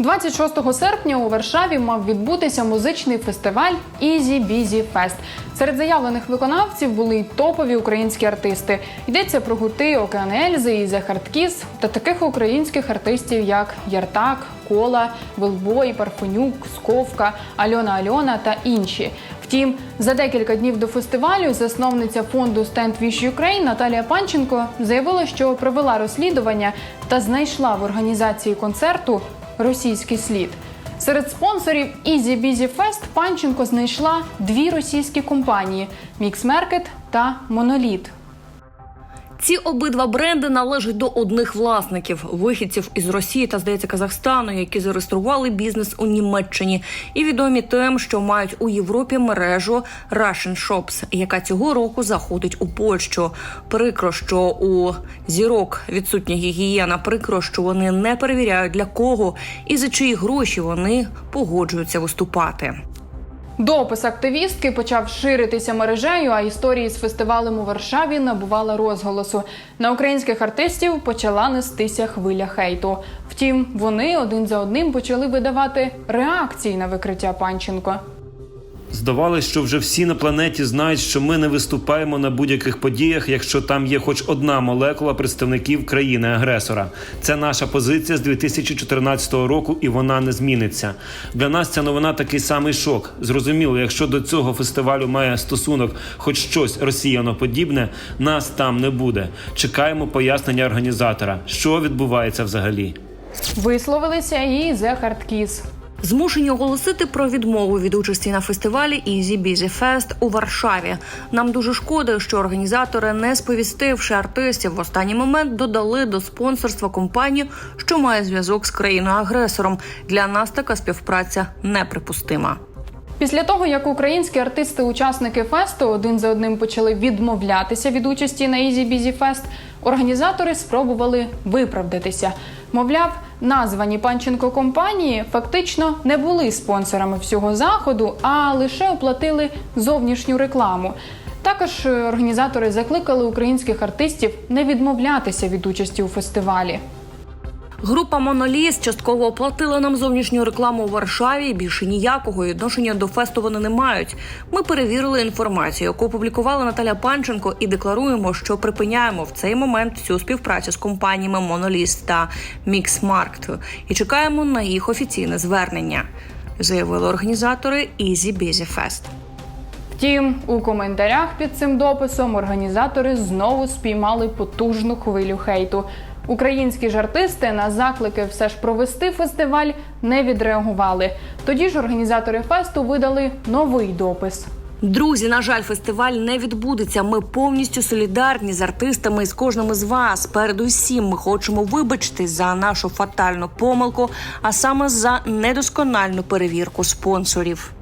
26 серпня у Варшаві мав відбутися музичний фестиваль Easy Busy Fest. Серед заявлених виконавців були й топові українські артисти. Йдеться про гурти Океан Ельзи і The та таких українських артистів, як Яртак, Кола, Велбой, Парфенюк, Сковка, Альона Альона та інші. Втім, за декілька днів до фестивалю засновниця фонду Stand Wish Ukraine Наталія Панченко заявила, що провела розслідування та знайшла в організації концерту російський слід. Серед спонсорів Easy Busy Fest Панченко знайшла дві російські компанії: Mix Market та Моноліт. Ці обидва бренди належать до одних власників вихідців із Росії та здається Казахстану, які зареєстрували бізнес у Німеччині, і відомі тим, що мають у Європі мережу Russian Shops, яка цього року заходить у Польщу. Прикро, що у зірок відсутня гігієна. Прикро, що вони не перевіряють для кого і за чиї гроші вони погоджуються виступати. Допис активістки почав ширитися мережею, а історії з фестивалем у Варшаві набувала розголосу. На українських артистів почала нестися хвиля хейту. Втім, вони один за одним почали видавати реакції на викриття Панченко. Здавалось, що вже всі на планеті знають, що ми не виступаємо на будь-яких подіях, якщо там є хоч одна молекула представників країни-агресора. Це наша позиція з 2014 року, і вона не зміниться. Для нас ця новина такий самий шок. Зрозуміло, якщо до цього фестивалю має стосунок хоч щось росіяноподібне, нас там не буде. Чекаємо пояснення організатора, що відбувається взагалі. Висловилися і The Hard. Змушені оголосити про відмову від участі на фестивалі Easy Busy Fest у Варшаві. Нам дуже шкода, що організатори, не сповістивши артистів, в останній момент додали до спонсорства компанію, що має зв'язок з країною-агресором. Для нас така співпраця неприпустима. Після того, як українські артисти-учасники фесту один за одним почали відмовлятися від участі на Easy Busy Fest, організатори спробували виправдатися. Мовляв, названі Панченко компанії фактично не були спонсорами всього заходу, а лише оплатили зовнішню рекламу. Також е, організатори закликали українських артистів не відмовлятися від участі у фестивалі. Група Моноліс частково оплатила нам зовнішню рекламу у Варшаві. Більше ніякого відношення до фесту вони не мають. Ми перевірили інформацію, яку опублікувала Наталя Панченко, і декларуємо, що припиняємо в цей момент всю співпрацю з компаніями Моноліс та Міксмаркт і чекаємо на їх офіційне звернення. Заявили організатори Easy Busy Fest. Втім, у коментарях під цим дописом організатори знову спіймали потужну хвилю хейту. Українські ж артисти на заклики все ж провести фестиваль не відреагували. Тоді ж організатори фесту видали новий допис. Друзі, на жаль, фестиваль не відбудеться. Ми повністю солідарні з артистами і з кожним із вас. Передусім, ми хочемо вибачитись за нашу фатальну помилку, а саме за недоскональну перевірку спонсорів.